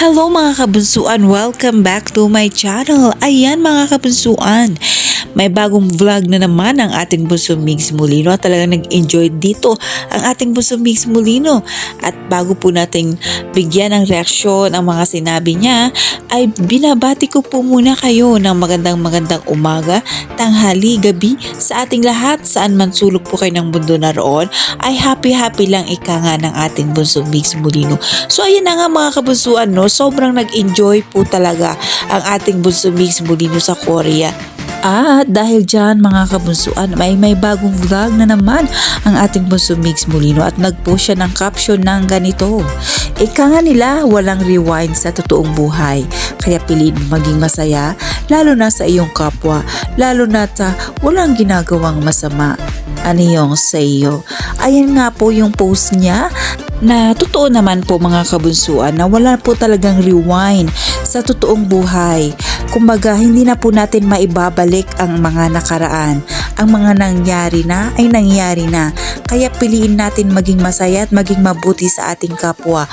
Hello mga kabunsuan, welcome back to my channel. Ayan mga kabunsuan, may bagong vlog na naman ang ating bunso Migs Molino talagang nag-enjoy dito ang ating bunso Migs Molino. At bago po nating bigyan ng reaksyon ang mga sinabi niya, ay binabati ko po muna kayo ng magandang magandang umaga, tanghali, gabi sa ating lahat saan man sulok po kayo ng mundo na roon ay happy happy lang ika nga ng ating bunso Migs Molino. So ayan na nga mga kabunsuan no, sobrang nag-enjoy po talaga ang ating bunso Migs Molino sa Korea. At dahil dyan mga kabunsuan, may may bagong vlog na naman ang ating bunso Migs Molino at nagpost siya ng caption ng ganito. Ika nga nila walang rewind sa totoong buhay. Kaya piliin maging masaya, lalo na sa iyong kapwa, lalo na sa walang ginagawang masama. Aniyong sa iyo. Ayan nga po yung post niya na totoo naman po mga kabunsuan na wala po talagang rewind sa totoong buhay. Kumbaga, hindi na po natin maibabalik ang mga nakaraan. Ang mga nangyari na ay nangyari na. Kaya piliin natin maging masaya at maging mabuti sa ating kapwa.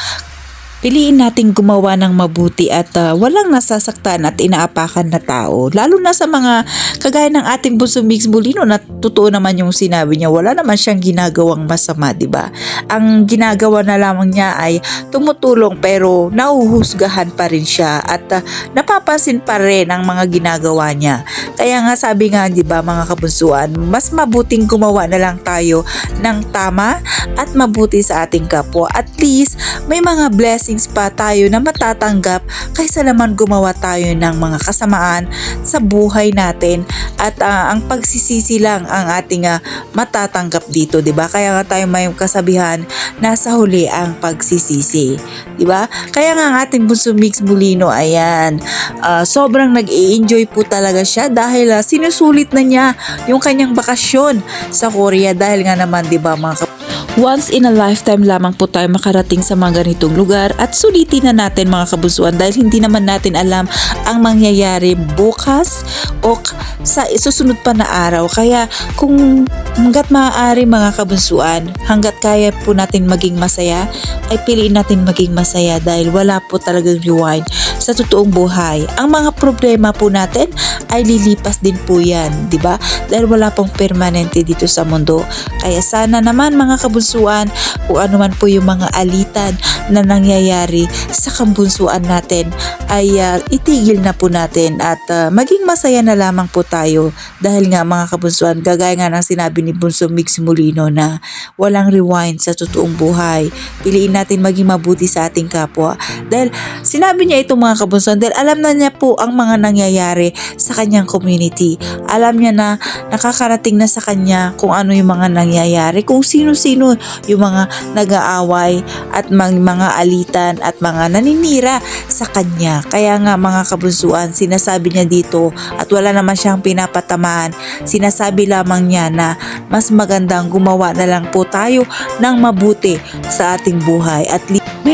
Piliin nating gumawa ng mabuti at ah, walang nasasaktan at inaapakan na tao. Lalo na sa mga kagaya ng ating bunso Mix Molino na totoo naman yung sinabi niya. Wala naman siyang ginagawang masama, di ba? Ang ginagawa na lamang niya ay tumutulong pero nauhusgahan pa rin siya at ah, napapansin pa rin ang mga ginagawa niya. Kaya nga sabi nga, di ba mga kabunsuan, mas mabuting gumawa na lang tayo ng tama at mabuti sa ating kapwa. At least, may mga blessings pa tayo na matatanggap kaysa naman gumawa tayo ng mga kasamaan sa buhay natin at ah, ang pagsisisi lang ang ating ah, matatanggap dito, 'di ba? Kaya nga tayo may kasabihan nasa huli ang pagsisisi, 'di ba? Kaya nga ang ating bunso Mix Molino ayan, ah, sobrang nag-enjoy po talaga siya dahil ah, sinusulit na niya yung kanyang bakasyon sa Korea dahil nga naman 'di ba mga Once in a lifetime lamang po tayo makarating sa mga ganitong lugar at sulitin na natin mga kabusuan dahil hindi naman natin alam ang mangyayari bukas o sa susunod pa na araw. Kaya kung hanggat maaari mga kabunsuan, hanggat kaya po natin maging masaya, ay piliin natin maging masaya dahil wala po talagang rewind sa totoong buhay. Ang mga problema po natin ay lilipas din po yan, di ba? Dahil wala pong permanente dito sa mundo. Kaya sana naman mga kabunsuan, kung ano man po yung mga alitan na nangyayari sa kabunsuan natin, ay ah, itigil na po natin at ah, maging masaya na lamang po tayo. Dahil nga mga kabunsuan, gagaya nga ng sinabi ni Bunso Mix Molino na walang rewind sa totoong buhay. Piliin natin maging mabuti sa ating kapwa. Dahil sinabi niya ito mga kabunsuan dahil alam na niya po ang mga nangyayari sa kanyang community. Alam niya na nakakarating na sa kanya kung ano yung mga nangyayari, kung sino-sino yung mga nag-aaway at mga, mga alitan at mga naninira sa kanya. Kaya nga mga kabunsuan, sinasabi niya dito at wala naman siyang pinapatamaan. Sinasabi lamang niya na mas magandang gumawa na lang po tayo ng mabuti sa ating buhay at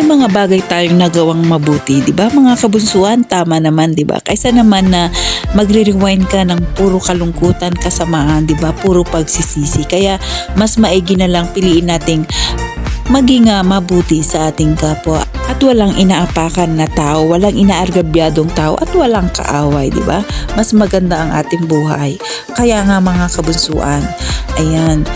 may mga bagay tayong nagawang mabuti, 'di ba? Mga kabunsuan, tama naman, 'di ba? Kaysa naman na magre-rewind ka ng puro kalungkutan, kasamaan, 'di ba? Puro pagsisisi. Kaya mas maigi na lang piliin nating maging ah, mabuti sa ating kapwa at walang inaapakan na tao, walang inaargabyadong tao at walang kaaway, di ba? Mas maganda ang ating buhay. Kaya nga mga kabunsuan, ayan,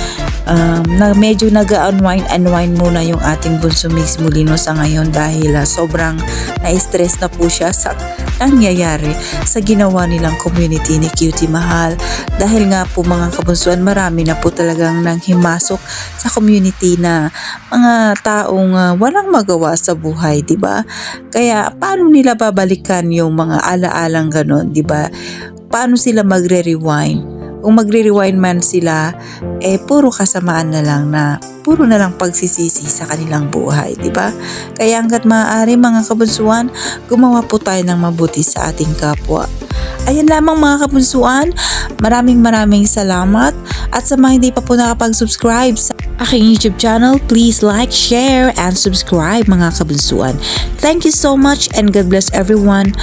um, na medyo nag-unwind unwind muna yung ating bunso Mix Molino sa ngayon dahil ah, sobrang na-stress na po siya sa nangyayari sa ginawa nilang community ni Cutie Mahal dahil nga po mga kabunsuan marami na po talagang nang himasok sa community na mga taong ah, walang magawa sa buhay, 'di ba? Kaya paano nila babalikan yung mga alaalang ganon, 'di ba? Paano sila magre-rewind? Kung magre-rewind man sila, eh puro kasamaan na lang na puro na lang pagsisisi sa kanilang buhay, 'di ba? Kaya hanggat maaari mga kabunsuan, gumawa po tayo ng mabuti sa ating kapwa. Ayan lamang mga kabunsuan, maraming maraming salamat at sa mga hindi pa po nakapag-subscribe sa aking YouTube channel, please like, share, and subscribe mga kabunsuan. Thank you so much and God bless everyone.